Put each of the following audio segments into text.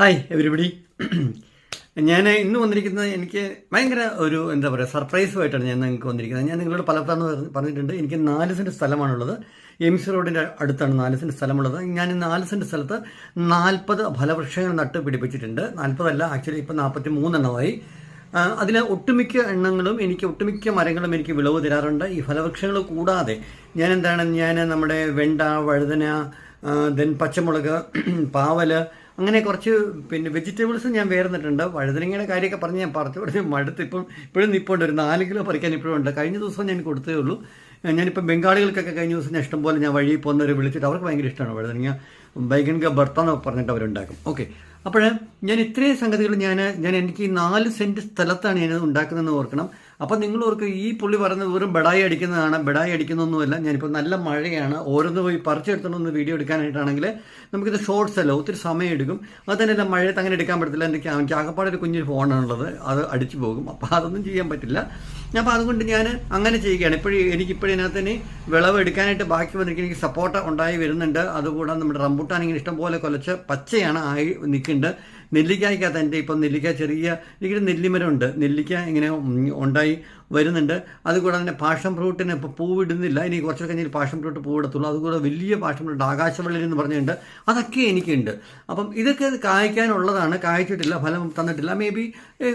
Hi everybody ഞാൻ ഇന്ന് വന്നിരിക്കുന്നത് എനിക്ക് ഭയങ്കര ഒരു എന്താ പറയുക സർപ്രൈസുമായിട്ടാണ് ഞാൻ നിങ്ങൾക്ക് വന്നിരിക്കുന്നത്. ഞാൻ നിങ്ങളോട് പലപ്പോഴും പറഞ്ഞ- പറഞ്ഞിട്ടുണ്ട്. എനിക്ക് നാല് സെന്റ് സ്ഥലമാണുള്ളത്. എം സി റോഡിന്റെ അടുത്താണ് നാല് സെന്റ് സ്ഥലമുള്ളത്. ഞാൻ നാല് സെന്റ് സ്ഥലത്ത് നാൽപ്പത് ഫലവൃക്ഷങ്ങൾ നട്ട് പിടിപ്പിച്ചിട്ടുണ്ട്. നാൽപ്പതല്ല ആക്ച്വലി ഇപ്പം നാൽപ്പത്തി മൂന്നെണ്ണമായി അതിൽ ഒട്ടുമിക്ക എണ്ണങ്ങളും എനിക്ക് ഒട്ടുമിക്ക മരങ്ങളും എനിക്ക് വിളവ് തരാറുണ്ട്. ഈ ഫലവൃക്ഷങ്ങൾ കൂടാതെ ഞാൻ എന്താണ് ഞാൻ നമ്മുടെ വെണ്ട വഴുതന ദെൻ പച്ചമുളക് പാവൽ അങ്ങനെ കുറച്ച് പിന്നെ വെജിറ്റബിൾസ് ഞാൻ വേർന്നിട്ടുണ്ട്. വഴുതനങ്ങയുടെ കാര്യമൊക്കെ പറഞ്ഞ് ഞാൻ പറഞ്ഞു പറഞ്ഞ് മടുത്ത് ഇപ്പം ഇപ്പോഴും നിൽപ്പുണ്ട് ഒരു നാല് കിലോ പറിക്കാൻ ഇപ്പോഴും ഉണ്ട്. കഴിഞ്ഞ ദിവസം ഞാൻ കൊടുത്തേ ഉള്ളൂ. ഞാനിപ്പോൾ ബംഗാളികൾക്കൊക്കെ കഴിഞ്ഞ ദിവസം ഞാൻ ഇഷ്ടംപോലെ ഞാൻ വഴി പോകുന്നവരെ വിളിച്ചിട്ട് അവർക്ക് ഭയങ്കര ഇഷ്ടമാണ് വഴുതനങ്ങ. ബൈഗൻക ക ബർത്ത എന്ന് പറഞ്ഞിട്ട് അവരുണ്ടാക്കും. ഓക്കെ. അപ്പോൾ ഞാൻ ഇത്രയും സംഗതികൾ ഞാൻ ഞാൻ എനിക്ക് നാല് സെന്റ് സ്ഥലത്താണ് ഞാൻ ഉണ്ടാക്കുന്നതെന്ന് ഓർക്കണം. അപ്പം നിങ്ങൾ ഓർക്ക് ഈ പുള്ളി പറയുന്നത് വെറും ബെടായി അടിക്കുന്നതാണ് ബെടായി അടിക്കുന്നൊന്നുമല്ല. ഞാനിപ്പോൾ നല്ല മഴയാണ് ഓരോന്ന് പോയി പറിച്ചെടുത്തോണ്ടൊന്ന് വീഡിയോ എടുക്കാനായിട്ടാണെങ്കിൽ നമുക്കിത് ഷോർട്സ് അല്ല ഒത്തിരി സമയം എടുക്കും. അത് തന്നെയല്ല മഴയത്ത് അങ്ങനെ എടുക്കാൻ പറ്റത്തില്ല. എന്റെ എനിക്ക് ആകപ്പാടെ ഒരു കുഞ്ഞൊരു ഫോണാണുള്ളത്. അത് അടിച്ചു പോകും. അപ്പോൾ അതൊന്നും ചെയ്യാൻ പറ്റില്ല. അപ്പോൾ അതുകൊണ്ട് ഞാൻ അങ്ങനെ ചെയ്യുകയാണ്. ഇപ്പോഴും എനിക്കിപ്പോഴും ഇതിനകത്ത് ഇനി വിളവ് എടുക്കാനായിട്ട് ബാക്കി വന്നിരിക്കുന്ന എനിക്ക് സപ്പോർട്ട് ഉണ്ടായി വരുന്നുണ്ട്. അതുകൂടാതെ നമ്മുടെ റംബൂട്ടാൻ ഇങ്ങനെ ഇഷ്ടംപോലെ കൊലച്ച് പച്ചയാണ് ആയി നിൽക്കുന്നുണ്ട്. നെല്ലിക്കായ്ക്കകത്ത് എന്റെ ഇപ്പം നെല്ലിക്ക ചെറിയ എനിക്കൊരു നെല്ലിമരമുണ്ട്. നെല്ലിക്ക ഇങ്ങനെ ഉണ്ടായി വരുന്നുണ്ട്. അതുകൂടാതെ തന്നെ പാഷൻ ഫ്രൂട്ടിന് ഇപ്പോൾ പൂവിടുന്നില്ല. ഇനി കുറച്ചൊക്കെ കഴിഞ്ഞാൽ പാഷൻ ഫ്രൂട്ട് പൂവിടത്തുള്ളൂ. അതുകൂടെ വലിയ പാഷൻ ഫ്രൂട്ട് ആകാശവള്ളി എന്ന് പറഞ്ഞിട്ടുണ്ട് അതൊക്കെ എനിക്കുണ്ട്. അപ്പം ഇതൊക്കെ കായ്ക്കാനുള്ളതാണ്. കായ്ച്ചിട്ടില്ല ഫലം തന്നിട്ടില്ല. മേ ബി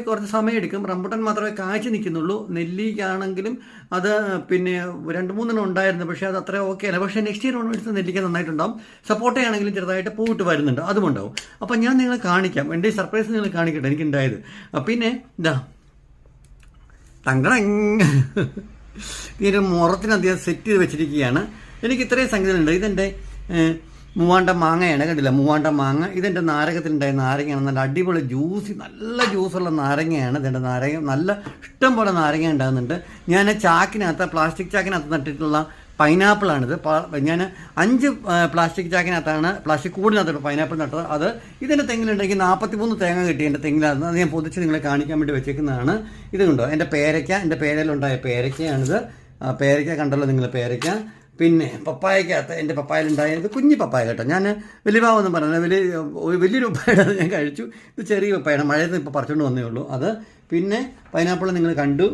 കുറച്ച് സമയം എടുക്കും റംബുട്ടാൻ മാത്രമേ കായ്ച്ചു നിൽക്കുന്നുള്ളൂ. നെല്ലിക്കാണെങ്കിലും അത് പിന്നെ രണ്ട് മൂന്നെണ്ണം ഉണ്ടായിരുന്നു. പക്ഷേ അത് അത്ര ഓക്കെ അല്ല. പക്ഷേ നെക്സ്റ്റ് ഇയർ എടുത്ത് നെല്ലിക്ക നന്നായിട്ടുണ്ടാവും. സപ്പോർട്ടയാണെങ്കിലും ചെറുതായിട്ട് പൂവിട്ട് വരുന്നുണ്ട്. അതുമുണ്ടാവും അപ്പം ഞാൻ നിങ്ങളെ കാണിക്കാം. എന്റെ ഈ സർപ്രൈസ് നിങ്ങൾ കാണിക്കട്ടെ എനിക്കുണ്ടായത്. പിന്നെ ഇതാ. തങ്കടങ് ഈ ഒരു മുറത്തിനധികം സെറ്റ് ചെയ്ത് വെച്ചിരിക്കുകയാണ്. എനിക്ക് ഇത്രയും സംഗതികളുണ്ട്. ഇതെന്റെ മൂവാണ്ട മാങ്ങയാണ് കണ്ടില്ല? മൂവാണ്ട മാങ്ങ. ഇതെന്റെ നാരകത്തിലുണ്ടായ നാരങ്ങയാണ്. നല്ല അടിപൊളി ജ്യൂസ് നല്ല ജ്യൂസുള്ള നാരങ്ങയാണ്. ഇതെന്റെ നാരങ്ങ നല്ല ഇഷ്ടം പോലെ നാരങ്ങ ഉണ്ടാകുന്നുണ്ട്. ഞാൻ ചാക്കിനകത്ത് പ്ലാസ്റ്റിക് ചാക്കിനകത്ത് നട്ടിട്ടുള്ള പൈനാപ്പിളാണിത്. ഞാൻ അഞ്ച് പ്ലാസ്റ്റിക് ചാക്കിനകത്താണ് പ്ലാസ്റ്റിക് കൂടിനകത്ത് പൈനാപ്പിൾ നട്ടത്. അത് ഇതിന്റെ തെങ്ങിലുണ്ടെങ്കിൽ നാൽപ്പത്തി മൂന്ന് തേങ്ങ കിട്ടി എന്റെ തെങ്ങിലായിരുന്നു. അത് ഞാൻ പൊതിച്ച് നിങ്ങളെ കാണിക്കാൻ വേണ്ടി വെച്ചേക്കുന്നതാണ്. ഇത് കണ്ടോ? എന്റെ പേരയ്ക്ക എന്റെ പേരയിലുണ്ടായ പേരയ്ക്കയാണിത്. പേരയ്ക്ക കണ്ടല്ലോ നിങ്ങൾ പേരയ്ക്ക. പിന്നെ പപ്പായക്കകത്ത് എന്റെ പപ്പായയിലുണ്ടായ ഇത് കുഞ്ഞു പപ്പായ കേട്ടോ. ഞാൻ വലിയ ഭാവമൊന്നും പറഞ്ഞത് വലിയ വലിയ വലിയൊരു പപ്പായാണ് ഞാൻ കഴിച്ചു. ഇത് ചെറിയ പപ്പായാണ്. മഴയത്ത് ഇപ്പോൾ പറിച്ചുകൊണ്ട് വന്നേ ഉള്ളൂ. അത് പിന്നെ പൈനാപ്പിൾ നിങ്ങൾ കണ്ടു.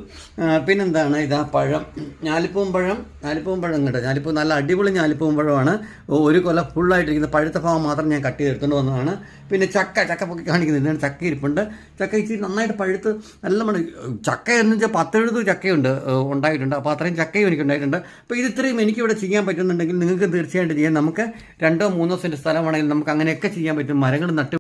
പിന്നെന്താണ് ഇതാ പഴം. ഞാലിപ്പൂവും പഴം ഞാലിപ്പൂവും പഴം കേട്ടോ ഞാലിപ്പൂ നല്ല അടിപൊളി ഞാലിപ്പൂവും പഴമാണ്. ഒരു കൊല ഫുള്ളായിട്ടിരിക്കുന്ന പഴുത്ത ഭാഗം മാത്രം ഞാൻ കട്ട് ചെയ്തെടുത്തുകൊണ്ട് വന്നതാണ്. പിന്നെ ചക്ക ചക്ക പൊക്കി കാണിക്കുന്നത് ഇതാണ് ചക്ക ഇരിപ്പുണ്ട്. ചക്ക ഇച്ചിരി നന്നായിട്ട് പഴുത്ത് നല്ല മണി ചക്ക എന്ന് വെച്ചാൽ പത്തെഴുപത് ചക്കയുണ്ട്. ഉണ്ടായിട്ടുണ്ട്. അപ്പോൾ അത്രയും ചക്കയും എനിക്ക് ഉണ്ടായിട്ടുണ്ട് അപ്പോൾ ഇത് ഇത്രയും എനിക്കിവിടെ ചെയ്യാൻ പറ്റുന്നുണ്ടെങ്കിൽ നിങ്ങൾക്ക് തീർച്ചയായിട്ടും ചെയ്യാം. നമുക്ക് രണ്ടോ മൂന്നോ സെന്റ് സ്ഥലമാണെങ്കിൽ നമുക്ക് അങ്ങനെയൊക്കെ ചെയ്യാൻ പറ്റും. മരങ്ങൾ നട്ട്